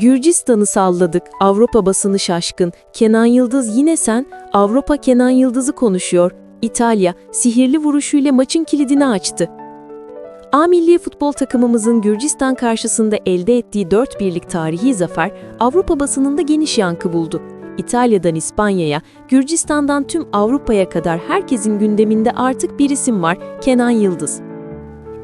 Gürcistan'ı salladık, Avrupa basını şaşkın. Kenan Yıldız yine sen, Avrupa Kenan Yıldız'ı konuşuyor. İtalya, sihirli vuruşuyla maçın kilidini açtı. A milli futbol takımımızın Gürcistan karşısında elde ettiği 4 birlik tarihi zafer, Avrupa basınında geniş yankı buldu. İtalya'dan İspanya'ya, Gürcistan'dan tüm Avrupa'ya kadar herkesin gündeminde artık bir isim var, Kenan Yıldız.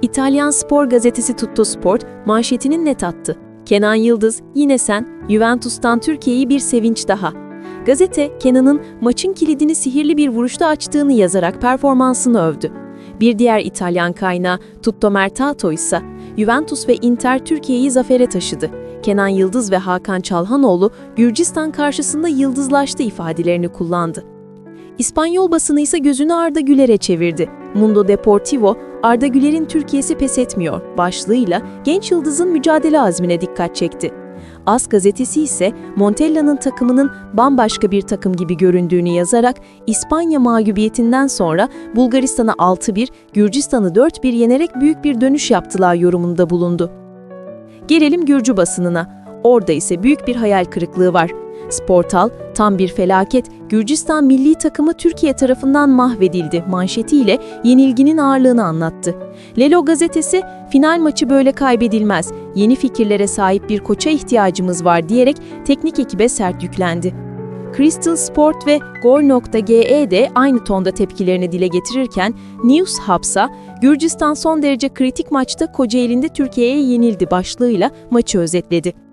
İtalyan spor gazetesi Tutto Sport manşetinin net attı. Kenan Yıldız, yine sen, Juventus'tan Türkiye'yi bir sevinç daha. Gazete, Kenan'ın maçın kilidini sihirli bir vuruşta açtığını yazarak performansını övdü. Bir diğer İtalyan kaynağı Tutto Mercato ise Juventus ve Inter Türkiye'yi zafere taşıdı. Kenan Yıldız ve Hakan Çalhanoğlu Gürcistan karşısında yıldızlaştı ifadelerini kullandı. İspanyol basını ise gözünü Arda Güler'e çevirdi. Mundo Deportivo, Arda Güler'in Türkiye'si pes etmiyor başlığıyla genç yıldızın mücadele azmine dikkat çekti. As gazetesi ise Montella'nın takımının bambaşka bir takım gibi göründüğünü yazarak İspanya mağlubiyetinden sonra Bulgaristan'a 6-1, Gürcistan'ı 4-1 yenerek büyük bir dönüş yaptılar yorumunda bulundu. Gelelim Gürcü basınına. Orada ise büyük bir hayal kırıklığı var. Sportal, tam bir felaket, Gürcistan milli takımı Türkiye tarafından mahvedildi manşetiyle yenilginin ağırlığını anlattı. Lelo gazetesi, final maçı böyle kaybedilmez, yeni fikirlere sahip bir koça ihtiyacımız var diyerek teknik ekibe sert yüklendi. Crystal Sport ve Gol.ge de aynı tonda tepkilerini dile getirirken News Hubs'a Gürcistan son derece kritik maçta Kocaeli'nde Türkiye'ye yenildi başlığıyla maçı özetledi.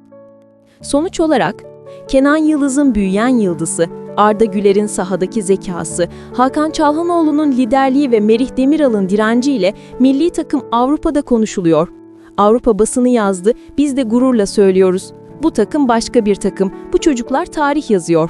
Sonuç olarak Kenan Yıldız'ın büyüyen yıldızı, Arda Güler'in sahadaki zekası, Hakan Çalhanoğlu'nun liderliği ve Merih Demiral'ın direnciyle milli takım Avrupa'da konuşuluyor. Avrupa basını yazdı, biz de gururla söylüyoruz. Bu takım başka bir takım, bu çocuklar tarih yazıyor.